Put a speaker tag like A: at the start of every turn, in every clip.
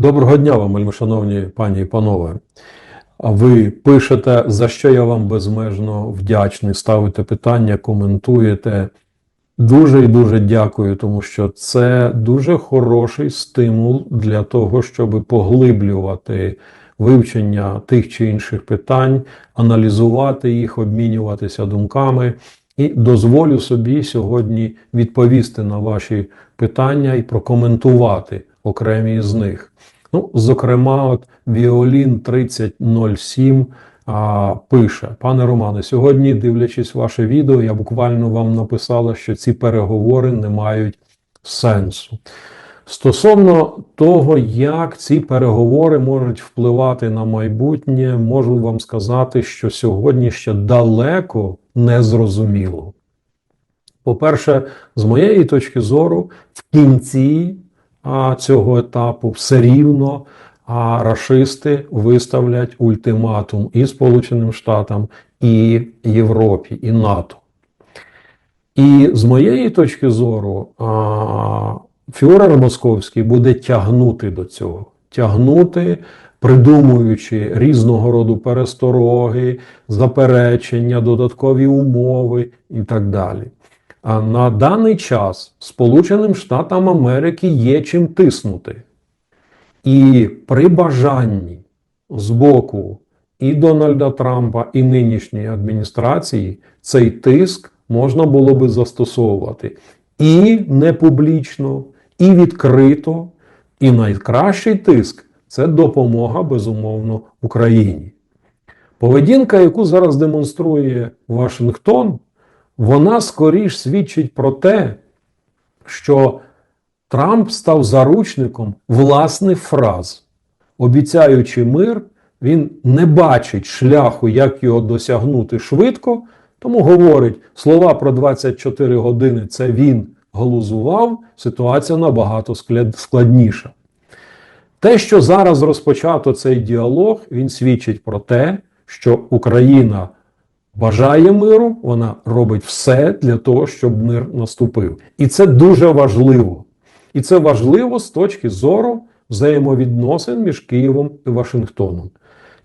A: Доброго дня вам, вельмишановні пані і панове. Ви пишете, за що я вам безмежно вдячний, ставите питання, коментуєте. Дуже і дуже дякую, тому що це дуже хороший стимул для того, щоб поглиблювати вивчення тих чи інших питань, аналізувати їх, обмінюватися думками. І дозволю собі сьогодні відповісти на ваші питання і прокоментувати окремі з них. Ну, зокрема, от Віолін 3007 а, пише: Пане Романе, сьогодні, дивлячись ваше відео, я буквально вам написала, що ці переговори не мають сенсу. Стосовно того, як ці переговори можуть впливати на майбутнє, можу вам сказати, що сьогодні ще далеко не зрозуміло. По-перше, з моєї точки зору, в кінці цього етапу все рівно а, рашисти виставлять ультиматум і Сполученим Штатам, і Європі, і НАТО. І з моєї точки зору, фюрер Московський буде тягнути до цього, тягнути, придумуючи різного роду перестороги, заперечення, додаткові умови і так далі. На даний час Сполученим Штатам Америки є чим тиснути. І при бажанні з боку і Дональда Трампа, і нинішньої адміністрації цей тиск можна було би застосовувати і не публічно, і відкрито. І найкращий тиск це допомога, безумовно, Україні. Поведінка, яку зараз демонструє Вашингтон, вона скоріш свідчить про те, що Трамп став заручником власних фраз. Обіцяючи мир, він не бачить шляху, як його досягнути швидко, тому говорить, слова про 24 години це він глузував, ситуація набагато складніша. Те, що зараз розпочато цей діалог, він свідчить про те, що Україна бажає миру, вона робить все для того, щоб мир наступив. І це дуже важливо. І це важливо з точки зору взаємовідносин між Києвом і Вашингтоном.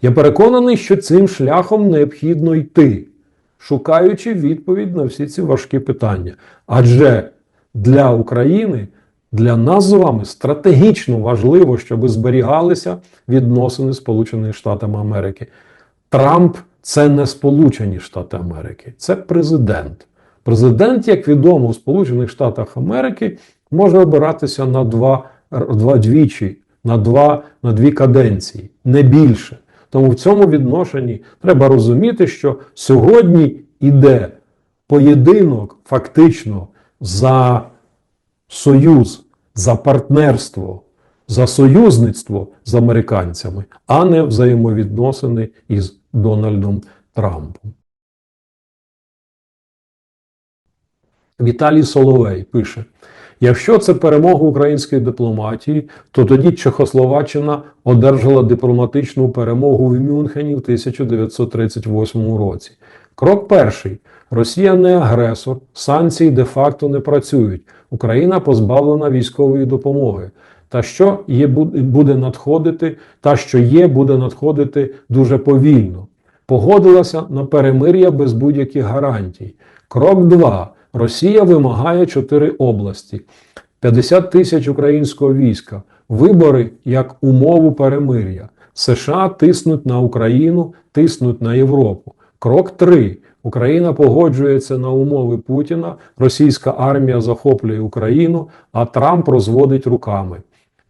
A: Я переконаний, що цим шляхом необхідно йти, шукаючи відповідь на всі ці важкі питання. Адже для України, для нас з вами стратегічно важливо, щоб зберігалися відносини з Сполученими Штатами Америки. Трамп це не Сполучені Штати Америки, це президент. Президент, як відомо, в Сполучених Штатах Америки може обиратися на два, два двічі, на два, на дві каденції, не більше. Тому в цьому відношенні треба розуміти, що сьогодні йде поєдинок фактично за союз, за партнерство, за союзництво з американцями, а не взаємовідносини із Дональдом Трампом. Віталій Соловей пише: якщо це перемога української дипломатії, то тоді Чехословаччина одержала дипломатичну перемогу в Мюнхені в 1938 році. Крок перший: Росія не агресор, санкції де-факто не працюють. Україна позбавлена військової допомоги. Та що є, буде надходити, та що є, буде надходити дуже повільно. Погодилася на перемир'я без будь-яких гарантій. Крок 2. Росія вимагає чотири області, 50 тисяч українського війська, вибори як умову перемир'я. США тиснуть на Україну, тиснуть на Європу. Крок 3. Україна погоджується на умови Путіна, російська армія захоплює Україну, а Трамп розводить руками.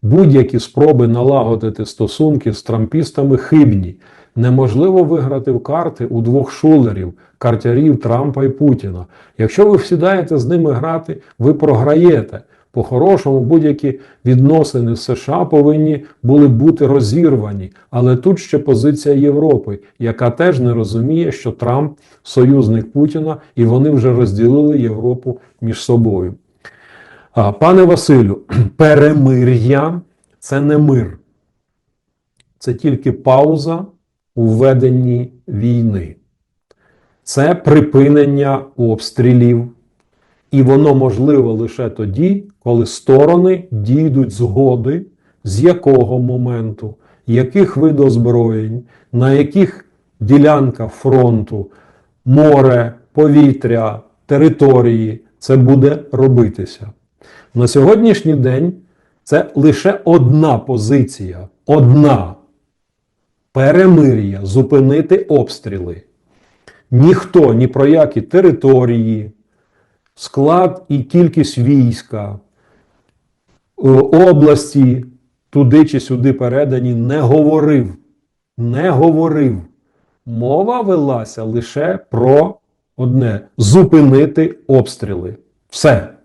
A: Будь-які спроби налагодити стосунки з трампістами хибні. Неможливо виграти в карти у двох шулерів, картярів Трампа і Путіна. Якщо ви сідаєте з ними грати, ви програєте. По-хорошому, будь-які відносини з США повинні були бути розірвані. Але тут ще позиція Європи, яка теж не розуміє, що Трамп союзник Путіна, і вони вже розділили Європу між собою. Пане Василю, перемир'я це не мир, це тільки пауза у веденні війни. Це припинення обстрілів. І воно можливо лише тоді, коли сторони дійдуть згоди з якого моменту, яких вид озброєнь, на яких ділянках фронту, море, повітря, території це буде робитися. На сьогоднішній день це лише одна позиція, одна перемир'я, зупинити обстріли. Ніхто ні про які території, склад і кількість війська, е, області туди чи сюди передані не говорив. Не говорив. Мова велася лише про одне зупинити обстріли. Все.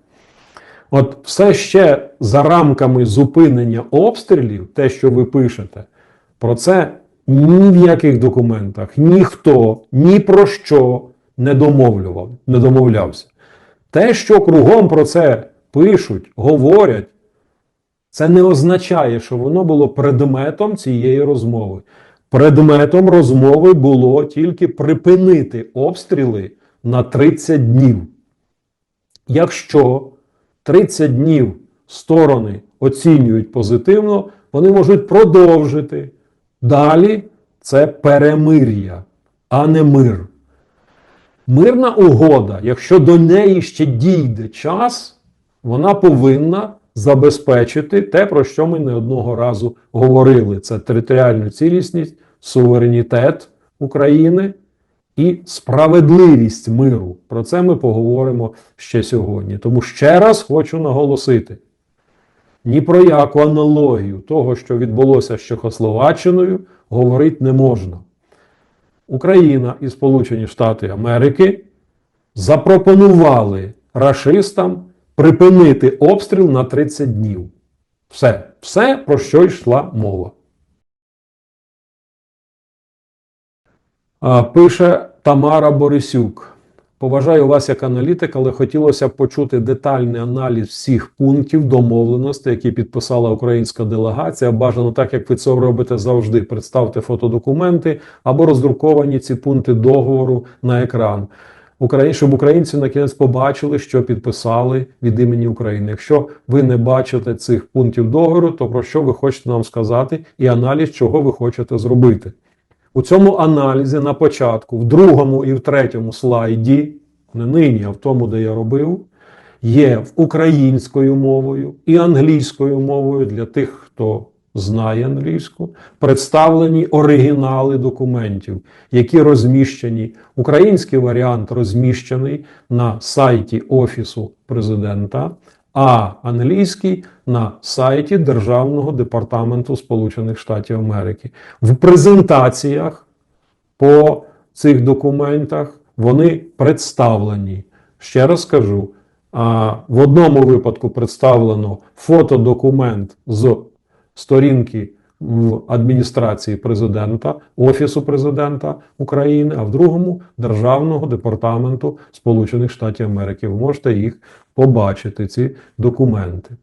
A: От все ще за рамками зупинення обстрілів, те, що ви пишете, про це ні в яких документах ніхто ні про що не домовлював, не домовлявся. Те, що кругом про це пишуть, говорять, це не означає, що воно було предметом цієї розмови. Предметом розмови було тільки припинити обстріли на 30 днів. Якщо 30 днів сторони оцінюють позитивно, вони можуть продовжити. Далі це перемир'я, а не мир. Мирна угода, якщо до неї ще дійде час, вона повинна забезпечити те, про що ми не одного разу говорили: це територіальну цілісність, суверенітет України і справедливість миру. Про це ми поговоримо ще сьогодні. Тому ще раз хочу наголосити: ні про яку аналогію того, що відбулося з Чехословаччиною, говорити не можна. Україна і Сполучені Штати Америки запропонували рашистам припинити обстріл на 30 днів. Все, все, про що йшла мова. Пише Тамара Борисюк. Поважаю вас як аналітик, але хотілося б почути детальний аналіз всіх пунктів домовленостей, які підписала українська делегація. Бажано так, як ви це робите завжди. Представте фотодокументи або роздруковані ці пункти договору на екран. Україн, щоб українці на кінець побачили, що підписали від імені України. Якщо ви не бачите цих пунктів договору, то про що ви хочете нам сказати, і аналіз, чого ви хочете зробити. У цьому аналізі на початку, в другому і в третьому слайді, не нині, а в тому, де я робив, є українською мовою і англійською мовою для тих, хто знає англійську, представлені оригінали документів, які розміщені. Український варіант розміщений на сайті Офісу президента, а англійський на сайті Державного департаменту Сполучених Штатів Америки. В презентаціях по цих документах вони представлені. Ще раз кажу: в одному випадку представлено фотодокумент з сторінки адміністрації президента, Офісу президента України, а в другому Державного департаменту Сполучених Штатів Америки. Ви можете їх побачити, ці документи.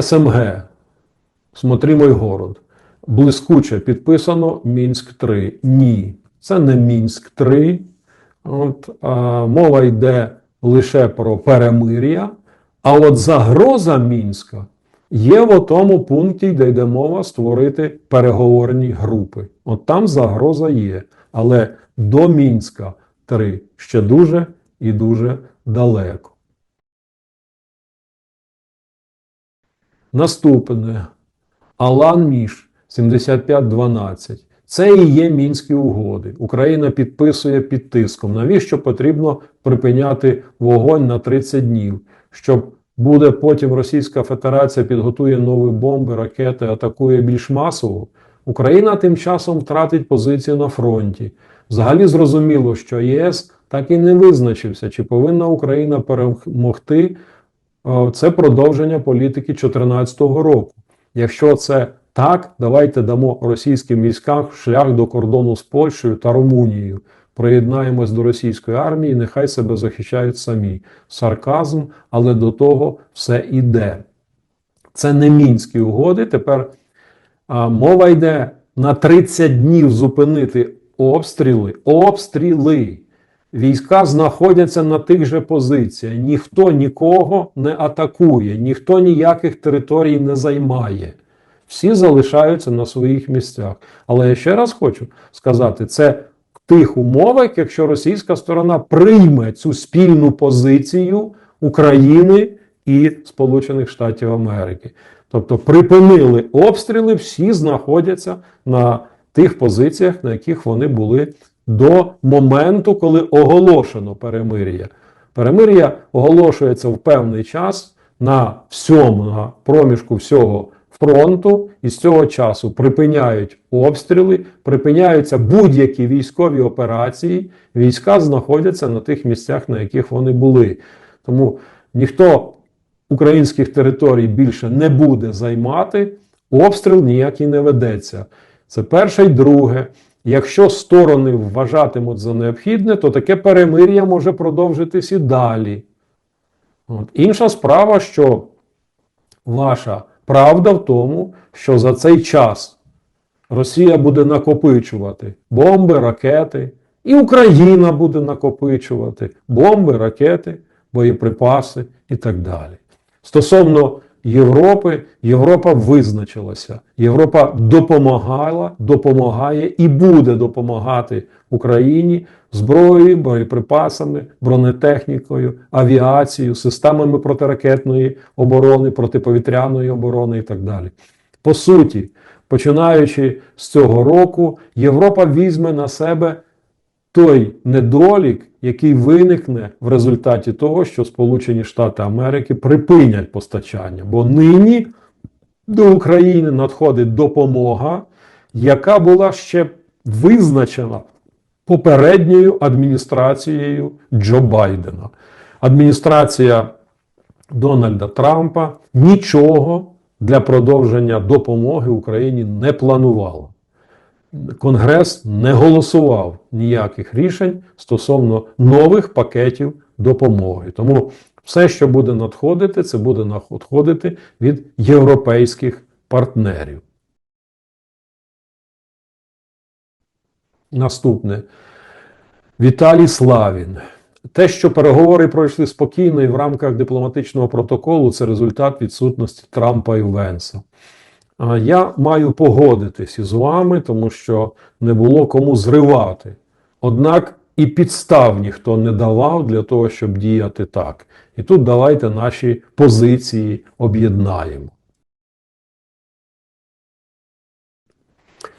A: СМГ. Смотри мой город. Блискуче підписано Мінськ 3. Ні, це не Мінськ 3. От, а, мова йде лише про перемир'я. А от загроза Мінська є в тому пункті, де йде мова створити переговорні групи. От там загроза є. Але до Мінська 3 ще дуже і дуже далеко. Наступне Алан Міш 7512. Це і є мінські угоди. Україна підписує під тиском. Навіщо потрібно припиняти вогонь на 30 днів? Щоб буде потім Російська Федерація підготує нові бомби, ракети, атакує більш масово. Україна тим часом втратить позицію на фронті. Взагалі зрозуміло, що ЄС так і не визначився, чи повинна Україна перемогти. Е, Це продовження політики 2014 року. Якщо це так, давайте дамо російським військам шлях до кордону з Польщею та Румунією. Приєднаємось до російської армії, нехай себе захищають самі. Сарказм, але до того все іде. Це не мінські угоди. Тепер а, мова йде на 30 днів зупинити обстріли. Обстріли. Війська знаходяться на тих же позиціях. Ніхто нікого не атакує, ніхто ніяких територій не займає. Всі залишаються на своїх місцях. Але я ще раз хочу сказати, це тих умовах, якщо російська сторона прийме цю спільну позицію України і Сполучених Штатів Америки. Тобто припинили обстріли, всі знаходяться на тих позиціях, на яких вони були до моменту, коли оголошено перемир'я. Перемир'я оголошується в певний час на всьому на проміжку всього фронту, і з цього часу припиняють обстріли, припиняються будь-які військові операції. Війська знаходяться на тих місцях, на яких вони були. Тому ніхто українських територій більше не буде займати, обстріл ніякий не ведеться. Це перше й друге. Якщо сторони вважатимуть за необхідне, то таке перемир'я може продовжитись і далі. От. Інша справа, що ваша правда в тому, що за цей час Росія буде накопичувати бомби, ракети, і Україна буде накопичувати бомби, ракети, боєприпаси і так далі. Стосовно Європи, Європа визначилася. Європа допомагала, допомагає і буде допомагати Україні зброєю, боєприпасами, бронетехнікою, авіацією, системами протиракетної оборони, протиповітряної оборони і так далі. По суті, починаючи з цього року, Європа візьме на себе той недолік, який виникне в результаті того, що Сполучені Штати Америки припинять постачання. Бо нині до України надходить допомога, яка була ще визначена попередньою адміністрацією Джо Байдена. Адміністрація Дональда Трампа нічого для продовження допомоги Україні не планувала. Конгрес не голосував ніяких рішень стосовно нових пакетів допомоги. Тому все, що буде надходити, це буде надходити від європейських партнерів. Наступне. Віталій Славін. Те, що переговори пройшли спокійно і в рамках дипломатичного протоколу, це результат відсутності Трампа і Венса. Я маю погодитись із вами, тому що не було кому зривати. Однак і підстав ніхто не давав для того, щоб діяти так. І тут давайте наші позиції об'єднаємо.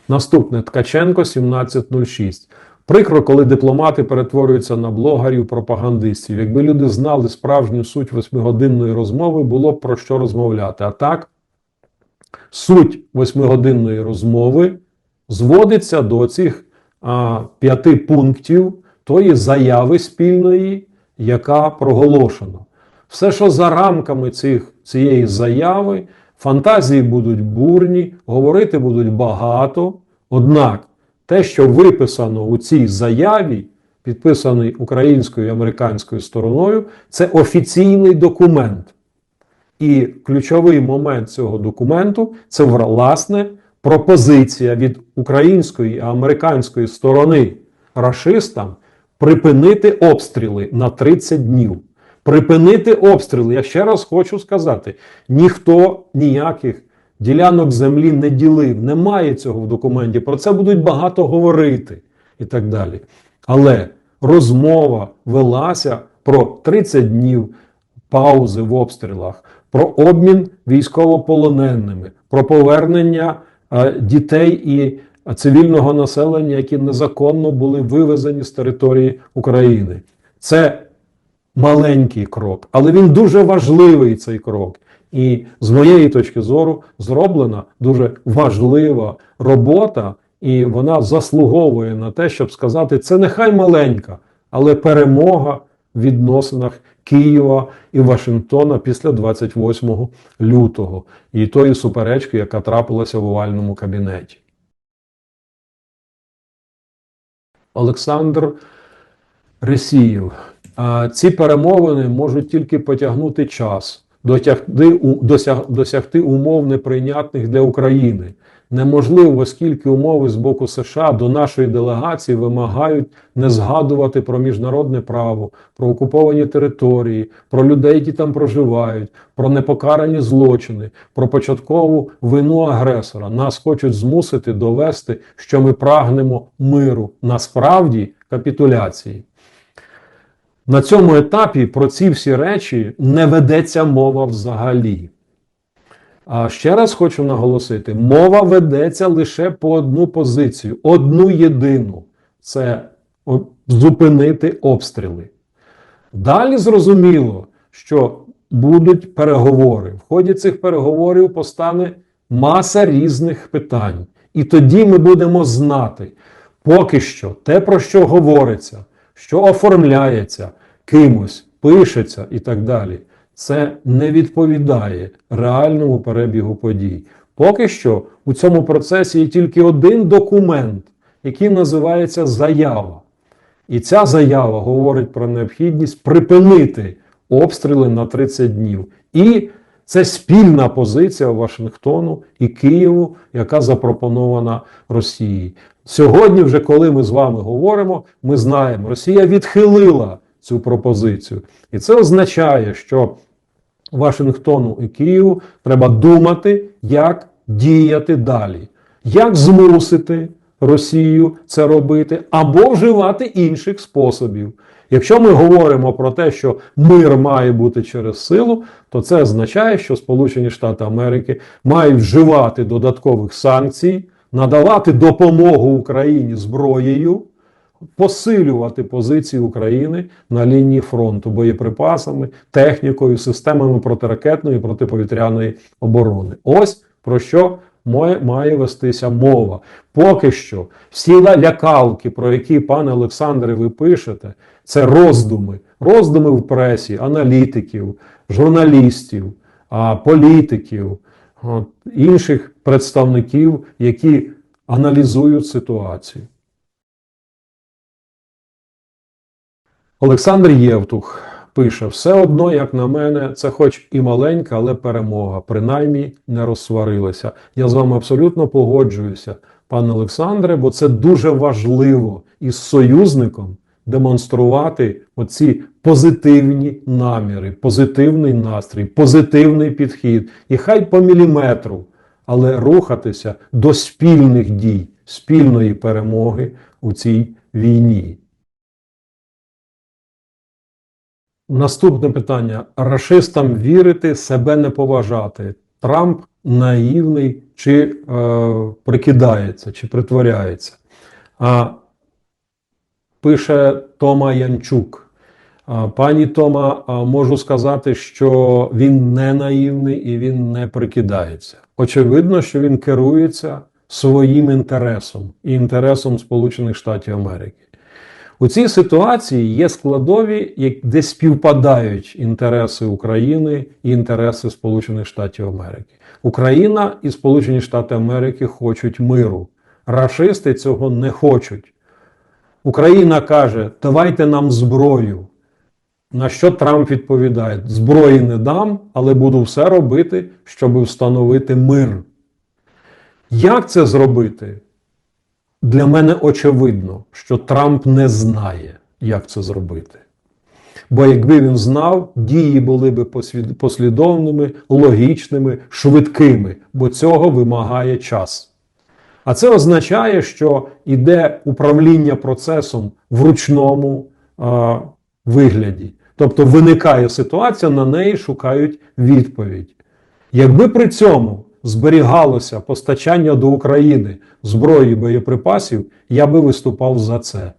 A: Наступне Ткаченко 1706. Прикро, коли дипломати перетворюються на блогерів, пропагандистів. Якби люди знали справжню суть восьмигодинної розмови, було б про що розмовляти. А так, суть восьмигодинної розмови зводиться до цих а, п'яти пунктів тої заяви спільної, яка проголошена. Все, що за рамками цих, цієї заяви, фантазії будуть бурні, говорити будуть багато. Однак те, що виписано у цій заяві, підписаний українською і американською стороною, це офіційний документ. І ключовий момент цього документу це власне пропозиція від української і американської сторони рашистам припинити обстріли на 30 днів. Припинити обстріли. Я ще раз хочу сказати: ніхто ніяких ділянок землі не ділив, немає цього в документі. Про це будуть багато говорити і так далі. Але розмова велася про 30 днів паузи в обстрілах, про обмін військовополоненими, про повернення е, дітей і цивільного населення, які незаконно були вивезені з території України. Це маленький крок, але він дуже важливий цей крок. І з моєї точки зору зроблена дуже важлива робота, і вона заслуговує на те, щоб сказати, це нехай маленька, але перемога в відносинах Києва і Вашингтона після 28 лютого і тої суперечки, яка трапилася в овальному кабінеті. Олександр Ресіїв. Ці перемовини можуть тільки потягнути час, досягти, умов неприйнятних для України. Неможливо, оскільки умови з боку США до нашої делегації вимагають не згадувати про міжнародне право, про окуповані території, про людей, які там проживають, про непокарані злочини, про початкову вину агресора. Нас хочуть змусити довести, що ми прагнемо миру, насправді капітуляції. На цьому етапі про ці всі речі не ведеться мова взагалі. А ще раз хочу наголосити: мова ведеться лише по одну позицію, одну єдину це зупинити обстріли. Далі зрозуміло, що будуть переговори. В ході цих переговорів постане маса різних питань. І тоді ми будемо знати, поки що те, про що говориться, що оформляється кимось, пишеться і так далі, це не відповідає реальному перебігу подій. Поки що у цьому процесі є тільки один документ, який називається заява. І ця заява говорить про необхідність припинити обстріли на 30 днів. І це спільна позиція Вашингтону і Києву, яка запропонована Росії. Сьогодні, вже коли ми з вами говоримо, ми знаємо, Росія відхилила цю пропозицію. І це означає, що Вашингтону і Києву треба думати, як діяти далі, як змусити Росію це робити, або вживати інших способів. Якщо ми говоримо про те, що мир має бути через силу, то це означає, що Сполучені Штати Америки мають вживати додаткових санкцій, надавати допомогу Україні зброєю, посилювати позиції України на лінії фронту боєприпасами, технікою, системами протиракетної і протиповітряної оборони. Ось про що має, має вестися мова. Поки що всі лякалки, про які, пане Олександре, ви пишете, це роздуми, роздуми в пресі, аналітиків, журналістів, політиків, інших представників, які аналізують ситуацію. Олександр Євтух пише: все одно, як на мене, це хоч і маленька, але перемога. Принаймні не розсварилися. Я з вами абсолютно погоджуюся, пане Олександре, бо це дуже важливо із союзником демонструвати оці позитивні наміри, позитивний настрій, позитивний підхід. І хай по міліметру, але рухатися до спільних дій, спільної перемоги у цій війні. Наступне питання: рашистам вірити, себе не поважати. Трамп наївний чи е, прикидається, чи притворяється. А, пише Тома Янчук. Пані Тома, можу сказати, що він не наївний і він не прикидається. Очевидно, що він керується своїм інтересом і інтересом Сполучених Штатів Америки. У цій ситуації є складові, де співпадають інтереси України і інтереси Сполучених Штатів Америки. Україна і Сполучені Штати Америки хочуть миру. Рашисти цього не хочуть. Україна каже: давайте нам зброю. На що Трамп відповідає: зброї не дам, але буду все робити, щоб встановити мир. Як це зробити? Для мене очевидно, що Трамп не знає, як це зробити. Бо якби він знав, дії були би послідовними, логічними, швидкими, бо цього вимагає час. А це означає, що йде управління процесом в ручному а, вигляді. Тобто виникає ситуація, на неї шукають відповідь. Якби при цьому зберігалося постачання до України зброї і боєприпасів, я би виступав за це.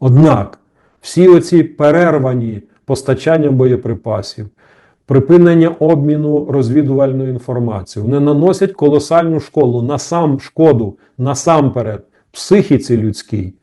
A: Однак всі оці перервані постачання боєприпасів, припинення обміну розвідувальною інформацією, вони наносять колосальну школу насам шкоду насамперед психіці людській,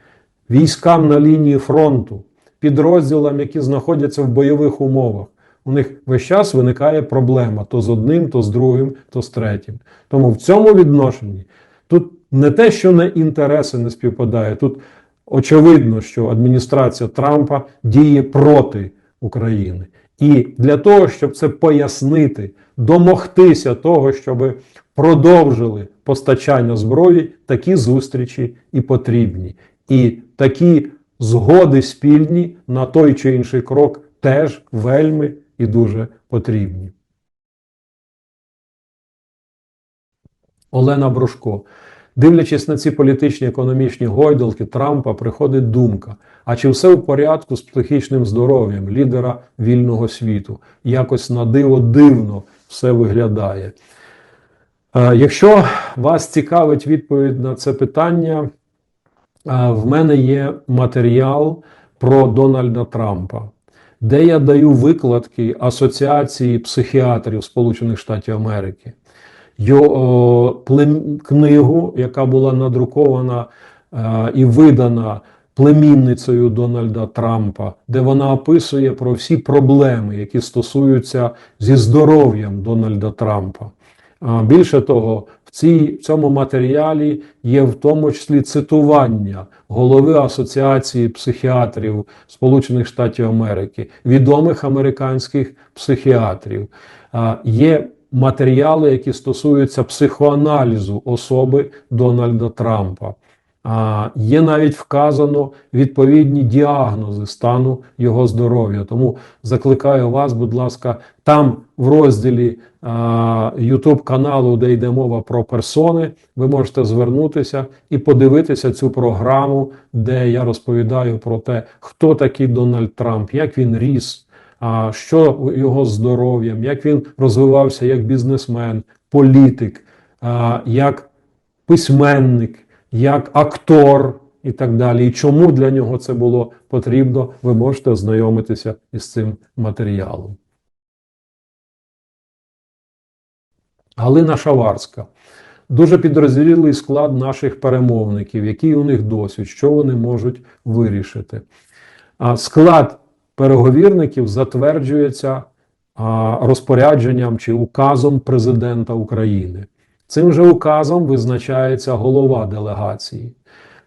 A: військам на лінії фронту, підрозділам, які знаходяться в бойових умовах. У них весь час виникає проблема то з одним, то з другим, то з третім. Тому в цьому відношенні тут не те, що не інтереси не співпадають, тут очевидно, що адміністрація Трампа діє проти України. І для того, щоб це пояснити, домогтися того, щоб продовжили постачання зброї такі зустрічі і потрібні. І такі згоди спільні на той чи інший крок теж вельми і дуже потрібні. Олена Брушко. Дивлячись на ці політичні економічні гойдалки Трампа, приходить думка: а чи все в порядку з психічним здоров'ям лідера вільного світу? Якось на диво дивно все виглядає. Е, Якщо вас цікавить відповідь на це питання, е, в мене є матеріал про Дональда Трампа, де я даю викладки Асоціації психіатрів Сполучених Штатів Америки книгу, яка була надрукована е, і видана племінницею Дональда Трампа, де вона описує про всі проблеми, які стосуються зі здоров'ям Дональда Трампа. Більше того, в цій, в цьому матеріалі є в тому числі цитування голови Асоціації психіатрів Сполучених Штатів Америки, відомих американських психіатрів. Є матеріали, які стосуються психоаналізу особи Дональда Трампа. Є навіть вказано відповідні діагнози стану його здоров'я. Тому закликаю вас, будь ласка, там в розділі YouTube каналу, де йде мова про персони, ви можете звернутися і подивитися цю програму, де я розповідаю про те, хто такий Дональд Трамп, як він ріс, що його здоров'ям, як він розвивався як бізнесмен, політик, як письменник, як актор і так далі. І чому для нього це було потрібно, ви можете ознайомитися із цим матеріалом. Галина Шаварська. Дуже підрозділий склад наших перемовників, який у них досвід, що вони можуть вирішити. Склад переговірників затверджується розпорядженням чи указом президента України. Цим же указом визначається голова делегації.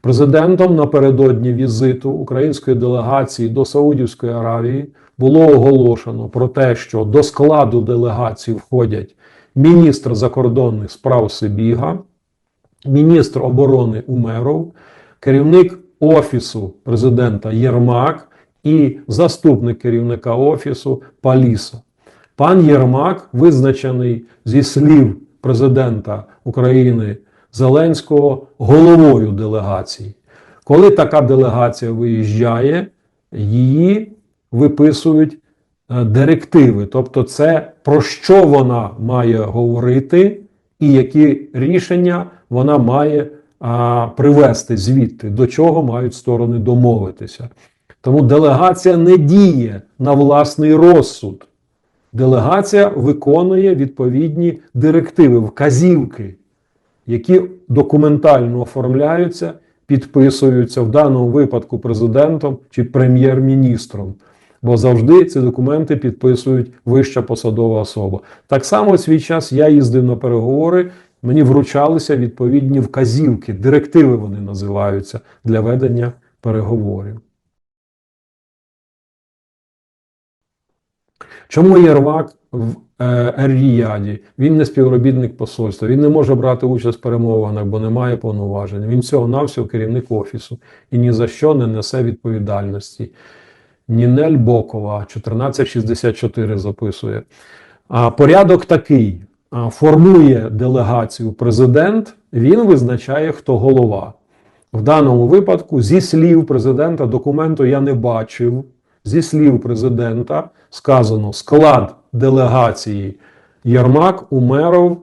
A: Президентом напередодні візиту української делегації до Саудівської Аравії було оголошено про те, що до складу делегації входять міністр закордонних справ Сибіга, міністр оборони Умеров, керівник Офісу президента Єрмак і заступник керівника Офісу Паліса. Пан Єрмак визначений зі слів президента України Зеленського головою делегації. Коли така делегація виїжджає, її виписують е, директиви. Тобто, це про що вона має говорити, і які рішення вона має а, привести звідти, до чого мають сторони домовитися. Тому делегація не діє на власний розсуд. Делегація виконує відповідні директиви, вказівки, які документально оформляються, підписуються в даному випадку президентом чи прем'єр-міністром. Бо завжди ці документи підписують вища посадова особа. Так само в свій час я їздив на переговори, мені вручалися відповідні вказівки, директиви вони називаються для ведення переговорів. Чому Єрмак в Ер-Ріяді? Він не співробітник посольства, він не може брати участь в перемовинах, бо не має повноважень. Він всього навсього керівник офісу і ні за що не несе відповідальності. Нінель Бокова 1464 записує. А порядок такий: формує делегацію президент, він визначає, хто голова. В даному випадку, зі слів президента, документу я не бачив. Зі слів президента сказано склад делегації Єрмак, Умеров,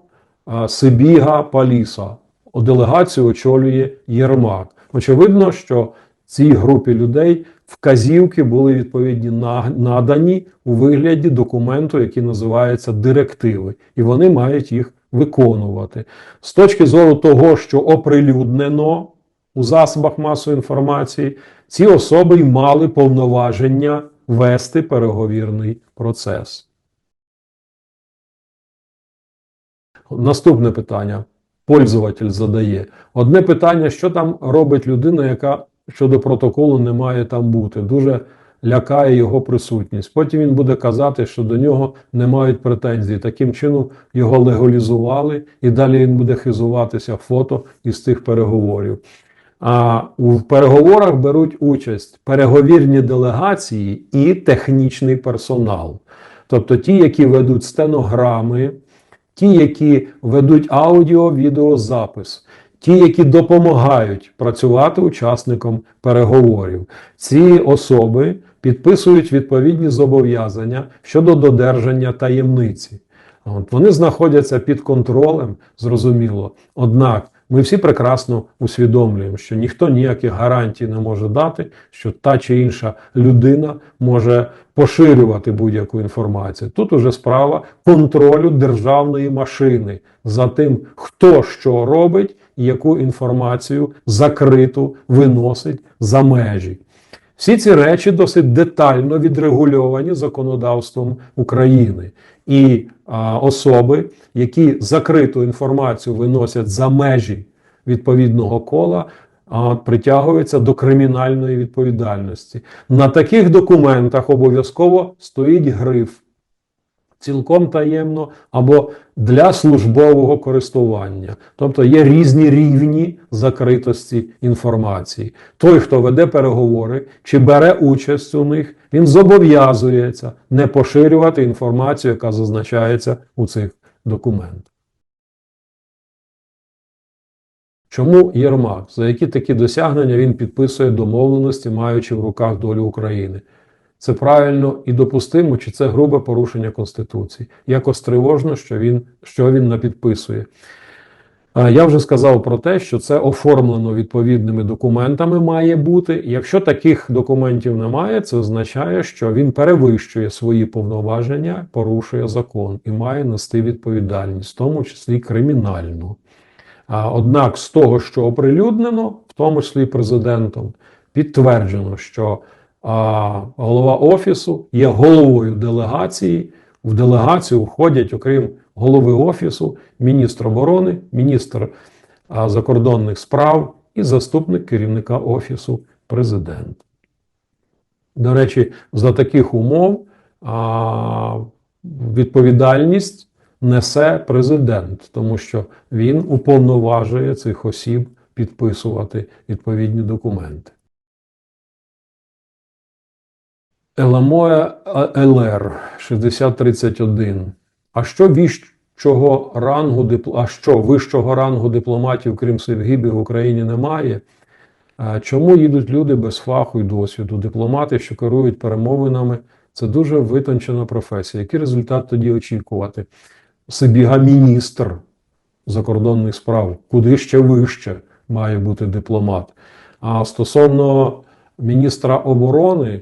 A: Сибіга, Паліса. Делегацію очолює Єрмак. Очевидно, що цій групі людей вказівки були відповідні надані у вигляді документу, який називається директиви, і вони мають їх виконувати. З точки зору того, що оприлюднено у засобах масової інформації, ці особи й мали повноваження вести переговірний процес. Наступне питання. Пользователь задає. Одне питання, що там робить людина, яка щодо протоколу не має там бути. Дуже лякає його присутність. Потім він буде казати, що до нього не мають претензій. Таким чином його легалізували, і далі він буде хизуватися фото із цих переговорів. А у переговорах беруть участь переговірні делегації і технічний персонал. Тобто ті, які ведуть стенограми, ті, які ведуть аудіо, відеозапис, ті, які допомагають працювати учасникам переговорів. Ці особи підписують відповідні зобов'язання щодо додержання таємниці. От, вони знаходяться під контролем, зрозуміло. Однак ми всі прекрасно усвідомлюємо, що ніхто ніяких гарантій не може дати, що та чи інша людина може поширювати будь-яку інформацію. Тут уже справа контролю державної машини за тим, хто що робить і яку інформацію закриту виносить за межі. Всі ці речі досить детально відрегульовані законодавством України. І а, особи, які закриту інформацію виносять за межі відповідного кола, а, притягуються до кримінальної відповідальності. На таких документах обов'язково стоїть гриф цілком таємно або для службового користування. Тобто є різні рівні закритості інформації. Той, хто веде переговори чи бере участь у них, він зобов'язується не поширювати інформацію, яка зазначається у цих документах. Чому Єрмак? За які такі досягнення він підписує домовленості, маючи в руках долю України? Це правильно і допустимо, чи це грубе порушення Конституції? Якось тривожно, що він, що він напідписує. Я вже сказав про те, що це оформлено відповідними документами має бути. Якщо таких документів немає, це означає, що він перевищує свої повноваження, порушує закон і має нести відповідальність, в тому числі кримінальну. Однак з того, що оприлюднено, в тому числі президентом, підтверджено, що голова офісу є головою делегації. В делегацію входять, окрім голови офісу, міністр оборони, міністр закордонних справ і заступник керівника офісу президента. До речі, за таких умов відповідальність несе президент, тому що він уповноважує цих осіб підписувати відповідні документи. Еламоя ЛР 6031. А що вищого рангу а що вищого рангу дипломатів, крім Севгібі, в Україні немає? Чому їдуть люди без фаху і досвіду? Дипломати, що керують перемовинами, це дуже витончена професія. Який результат тоді очікувати? Сибіга міністр закордонних справ, куди ще вище має бути дипломат. А стосовно міністра оборони,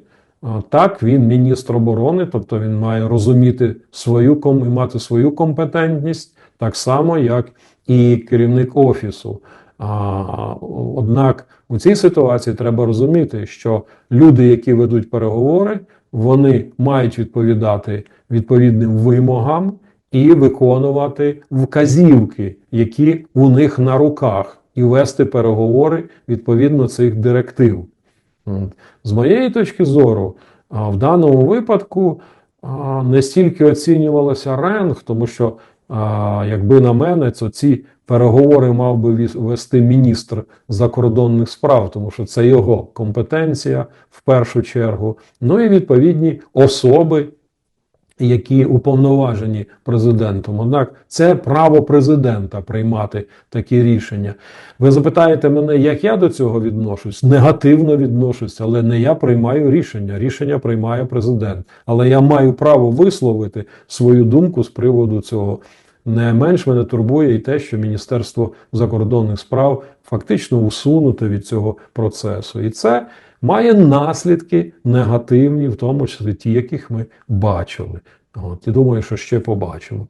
A: так, він міністр оборони, тобто він має розуміти свою і мати свою компетентність, так само, як і керівник офісу. Однак у цій ситуації треба розуміти, що люди, які ведуть переговори, вони мають відповідати відповідним вимогам і виконувати вказівки, які у них на руках, і вести переговори відповідно цих директив. З моєї точки зору, в даному випадку не стільки оцінювалося ренг, тому що, якби на мене, то ці переговори мав би вести міністр закордонних справ, тому що це його компетенція в першу чергу. Ну і відповідні особи, які уповноважені президентом. Однак це право президента приймати такі рішення. Ви запитаєте мене, як я до цього відношусь? Негативно відношусь, але не я приймаю рішення. Рішення приймає президент. Але я маю право висловити свою думку з приводу цього. Не менш мене турбує і те, що Міністерство закордонних справ фактично усунуте від цього процесу. І це має наслідки негативні, в тому числі ті, яких ми бачили. От, І думаю, що ще побачимо.